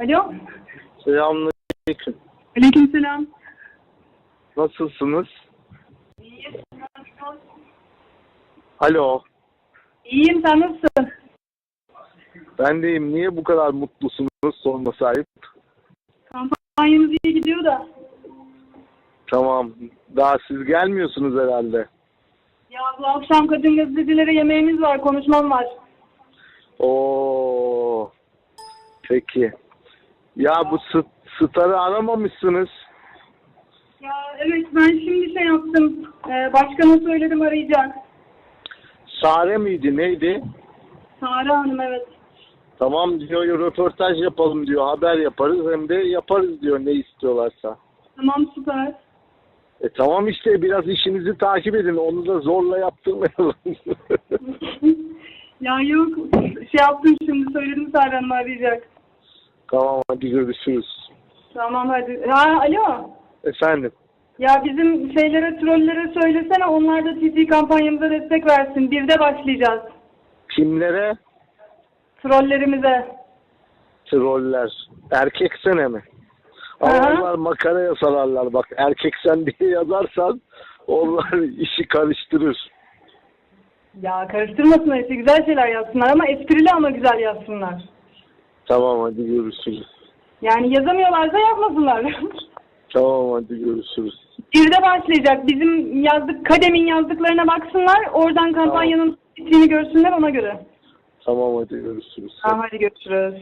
Alo. Selamünaleyküm. Aleykümselam. Nasılsınız? Alo. İyiyim sen nasılsın? Ben deyim. Niye bu kadar mutlusunuz sorma sahip? Kampanyamız iyi gidiyor da. Tamam. Daha siz gelmiyorsunuz herhalde. Ya bu akşam kadın gazetecilere yemeğimiz var, konuşmam var. Oo. Peki. Ya bu st starı aramamışsınız. Ya evet ben şimdi şey yaptım. Ee, başkana söyledim arayacak. Sare miydi neydi? Sare Hanım evet. Tamam diyor röportaj yapalım diyor. Haber yaparız hem de yaparız diyor ne istiyorlarsa. Tamam süper. E tamam işte biraz işinizi takip edin. Onu da zorla yaptırmayalım. ya yok şey yaptım şimdi söyledim Sare Hanım arayacak. Tamam hadi görüşürüz. Tamam hadi. Ha alo. Efendim. Ya bizim şeylere, trollere söylesene onlar da TT kampanyamıza destek versin. Birde başlayacağız. Kimlere? Trollerimize. Troller. Erkek sene mi? Ama Aha. onlar makaraya sararlar bak. Erkek sen diye yazarsan onlar işi karıştırır. Ya karıştırmasınlar işte güzel şeyler yazsınlar ama esprili ama güzel yazsınlar. Tamam hadi görüşürüz. Yani yazamıyorlarsa yapmasınlar. Tamam hadi görüşürüz. Birde başlayacak. Bizim yazdık kademin yazdıklarına baksınlar. Oradan kampanyanın bittiğini görsünler ona göre. Tamam hadi görüşürüz. Tamam hadi görüşürüz.